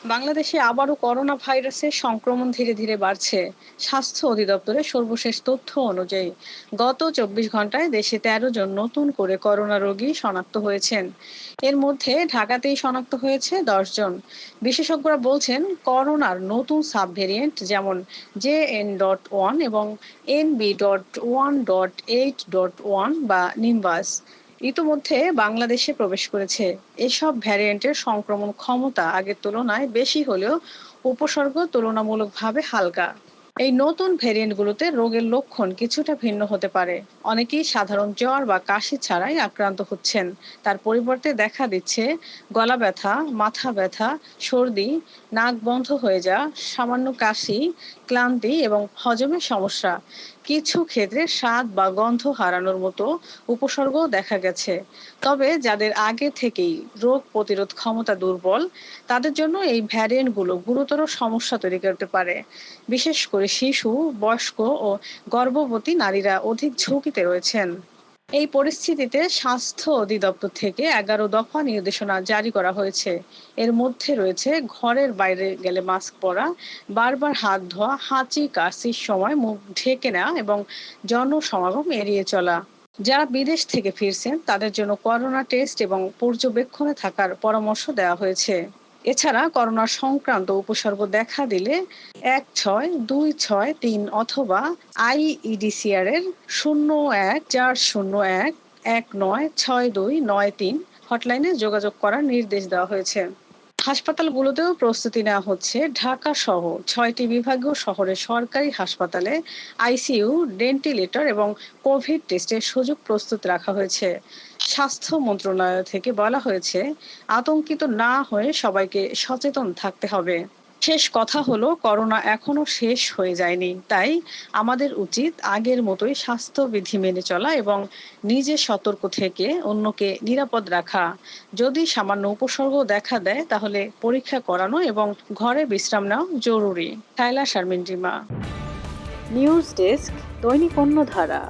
বাংলাদেশে আবারও করোনা ভাইরাসের সংক্রমণ ধীরে ধীরে বাড়ছে। স্বাস্থ্য অধিদপ্তরের সর্বশেষ তথ্য অনুযায়ী, গত চব্বিশ ঘন্টায় দেশে তেরো জন নতুন করে করোনা রোগী শনাক্ত হয়েছেন। এর মধ্যে ঢাকাতেই শনাক্ত হয়েছে দশ জন। বিশেষজ্ঞরা বলছেন, করোনার নতুন সাব ভেরিয়েন্ট যেমন জে এন ডট ওয়ান এবং N B dot one dot eight dot one বা নিম্বাস ইতোমধ্যে বাংলাদেশে প্রবেশ করেছে। এসব ভ্যারিয়েন্টের সংক্রমণ ক্ষমতা আগের তুলনায় বেশি হলেও উপসর্গ তুলনামূলকভাবে হালকা। এই নতুন ভ্যারিয়েন্টগুলোতে রোগের লক্ষণ কিছুটা ভিন্ন হতে পারে। অনেকেই সাধারণ জ্বর বা কাশি ছাড়াই আক্রান্ত হচ্ছেন। তার পরিবর্তে দেখা দিচ্ছে গলা ব্যথা, মাথা ব্যথা, সর্দি, নাক বন্ধ হয়ে যাওয়া, সামান্য কাশি, ক্লান্তি এবং হজমের সমস্যা। কিছু ক্ষেত্রে স্বাদ বা গন্ধ হারানোর মতো উপসর্গও দেখা গেছে। তবে যাদের আগে থেকেই রোগ প্রতিরোধ ক্ষমতা দুর্বল, তাদের জন্য এই ভ্যারিয়েন্টগুলো গুরুতর সমস্যা তৈরি করতে পারে। বিশেষ করে শিশু, বয়স্ক ও গর্ভবতী নারীরা অধিক ঝুঁকিতে রয়েছেন। এই পরিস্থিতিতে স্বাস্থ্য অধিদপ্তর থেকে এগারো দফা নির্দেশনা জারি করা হয়েছে। এর মধ্যে রয়েছে, ঘরের বাইরে গেলে মাস্ক পরা, বারবার হাত ধোয়া, হাঁচি, কাশির সময় মুখ ঢেকে নেওয়া এবং জনসমাগম এড়িয়ে চলা। যারা বিদেশ থেকে ফিরছেন, তাদের জন্য করোনা টেস্ট এবং পর্যবেক্ষণে থাকার পরামর্শ দেওয়া হয়েছে। এছাড়া করোনা সংক্রান্ত উপসর্গ দেখা দিলে এক ছয়, দুই ছয়, তিন অথবা আইইডিসিআর এর শূন্য এক, চার শূন্য এক এক নয়, ছয় দুই, নয় তিন হটলাইনে যোগাযোগ করার নির্দেশ দেওয়া হয়েছে। হাসপাতালগুলোতেও প্রস্তুতি নেওয়া হচ্ছে ঢাকা সহ ছয়টি বিভাগীয় শহরের সরকারি হাসপাতালে আইসিইউ ভেন্টিলেটর এবং কোভিড টেস্টের সুযোগ প্রস্তুত রাখা হয়েছে। স্বাস্থ্য মন্ত্রণালয় থেকে বলা হয়েছে, আতঙ্কিত না হয়ে সবাইকে সচেতন থাকতে হবে। শেষ কথা হলো, করোনা এখনও শেষ হয়ে যায়নি। তাই আমাদের উচিত আগের মতোই স্বাস্থ্যবিধি মেনে চলা এবং নিজে সতর্ক থেকে অন্যকে নিরাপদ রাখা। যদি সামান্য উপসর্গ দেখা দেয়, তাহলে পরীক্ষা করানো এবং ঘরে বিশ্রাম নেওয়া জরুরি। থাইলা Sharmin Rima. News desk, Dainik Onnodhara